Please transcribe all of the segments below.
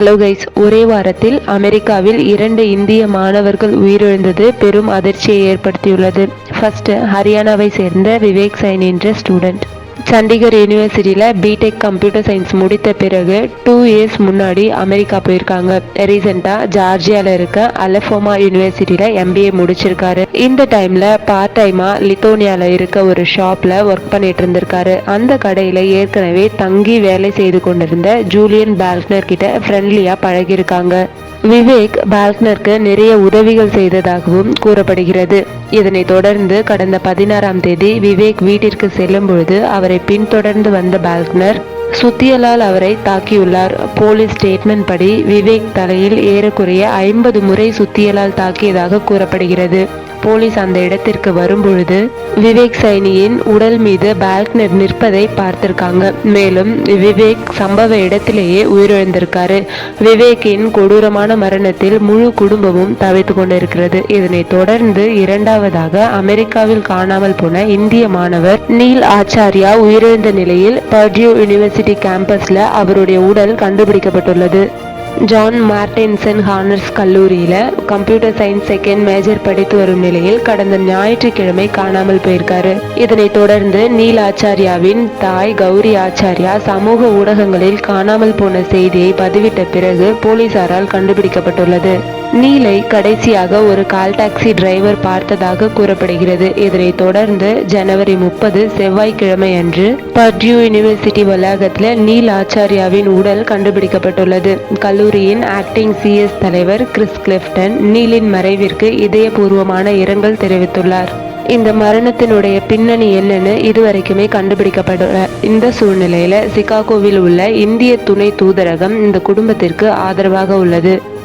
Hello guys ஒரே வாரத்தில் அமெரிக்காவில் இரண்டு இந்திய மாணவர்கள் உயிரிழந்தது பெரும் அதிர்ச்சியை ஏற்படுத்தியுள்ளது. ஃபர்ஸ்ட் ஹரியானாவை சேர்ந்த விவேக் சைன் என்ற ஸ்டூடெண்ட் சண்டிகர் யூனிவர்சிட்டியில் பிடெக் கம்ப்யூட்டர் சயின்ஸ் முடித்த பிறகு டூ இயர்ஸ் முன்னாடி அமெரிக்கா போயிருக்காங்க. ரீசெண்டாக ஜார்ஜியாவில் இருக்க அலஃபோமா யூனிவர்சிட்டியில் எம்பிஏ முடிச்சிருக்காரு. இந்த டைமில் பார்ட் டைமாக லித்தோனியாவில் இருக்க ஒரு ஷாப்பில் ஒர்க் பண்ணிட்டு இருந்திருக்காரு. அந்த கடையில் ஏற்கனவே தங்கி வேலை செய்து கொண்டிருந்த ஜூலியன் பால்க்னர் கிட்ட ஃப்ரெண்ட்லியாக பழகியிருக்காங்க. விவேக் பால்க்னருக்கு நிறைய உதவிகள் செய்ததாகவும் கூறப்படுகிறது. இதனைத் தொடர்ந்து கடந்த பதினாறாம் தேதி விவேக் வீட்டிற்கு செல்லும் பொழுது அவரை பின்தொடர்ந்து வந்த பால்க்னர் சுத்தியலால் அவரை தாக்கியுள்ளார். போலீஸ் ஸ்டேட்மெண்ட் படி விவேக் தலையில் ஏறக்குறைய ஐம்பது முறை சுத்தியலால் தாக்கியதாக கூறப்படுகிறது. போலீஸ் அந்த இடத்திற்கு வரும்பொழுது விவேக் சைனியின் உடல் மீது பால்க்னர் நிற்பதை பார்த்திருக்காங்க. மேலும் விவேக் சம்பவ இடத்திலேயே உயிரிழந்திருக்காரு. விவேக்கின் கொடூரமான மரணத்தில் முழு குடும்பமும் தவித்து கொண்டிருக்கிறது. இதனைத் தொடர்ந்து இரண்டாவதாக அமெரிக்காவில் காணாமல் போன இந்திய மாணவர் நீல் ஆச்சாரியா உயிரிழந்த நிலையில் பர்டியூ யூனிவர்சிட்டி கேம்பஸ்ல அவருடைய உடல் கண்டுபிடிக்கப்பட்டுள்ளது. ஜான் மார்டின்சன் ஹானர்ஸ் கல்லூரியில் கம்ப்யூட்டர் சயின்ஸ் செகண்ட் மேஜர் படித்து வரும் நிலையில் கடந்த ஞாயிற்றுக்கிழமை காணாமல் போயிருக்காரு. இதனைத் தொடர்ந்து நீல் ஆச்சாரியாவின் தாய் கௌரி ஆச்சாரியா சமூக ஊடகங்களில் காணாமல் போன செய்தியை பதிவிட்ட பிறகு போலீசாரால் கண்டுபிடிக்கப்பட்டுள்ளது. நீலை கடைசியாக ஒரு கால் டாக்ஸி டிரைவர் பார்த்ததாக கூறப்படுகிறது. இதனைத் தொடர்ந்து ஜனவரி முப்பது செவ்வாய்க்கிழமை அன்று பர்டியூ யூனிவர்சிட்டி வளாகத்தில் நீல் ஆச்சாரியாவின் உடல் கண்டுபிடிக்கப்பட்டுள்ளது. கல்லூரியின் ஆக்டிங் சிஎஸ் தலைவர் கிறிஸ் கிளிப்டன் நீலின் மறைவிற்கு இதயபூர்வமான இரங்கல் தெரிவித்துள்ளார். இந்த மரணத்தினுடைய பின்னணி என்னன்னு இதுவரைக்குமே கண்டுபிடிக்கப்படல இந்த சூழ்நிலையில சிகாகோவில் உள்ள இந்திய துணை தூதரகம் இந்த குடும்பத்திற்கு ஆதரவாக உள்ளது.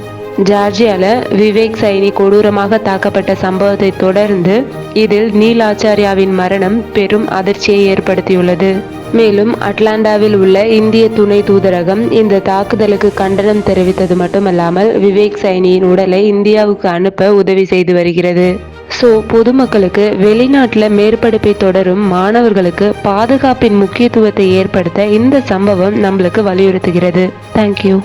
ஜார்ஜியால விவேக் சைனி கொடூரமாக தாக்கப்பட்ட சம்பவத்தை தொடர்ந்து இதில் நீல் ஆச்சாரியாவின் மரணம் பெரும் அதிர்ச்சியை ஏற்படுத்தியுள்ளது. மேலும் அட்லாண்டாவில் உள்ள இந்திய துணை தூதரகம் இந்த தாக்குதலுக்கு கண்டனம் தெரிவித்தது மட்டுமல்லாமல் விவேக் சைனியின் உடலை இந்தியாவுக்கு அனுப்ப உதவி செய்து வருகிறது. ஸோ பொதுமக்களுக்கு வெளிநாட்டில் மேற்படிப்பை தொடரும் மாணவர்களுக்கு பாதுகாப்பின் முக்கியத்துவத்தை ஏற்படுத்த இந்த சம்பவம் நம்மளுக்கு வலியுறுத்துகிறது. தேங்க்யூ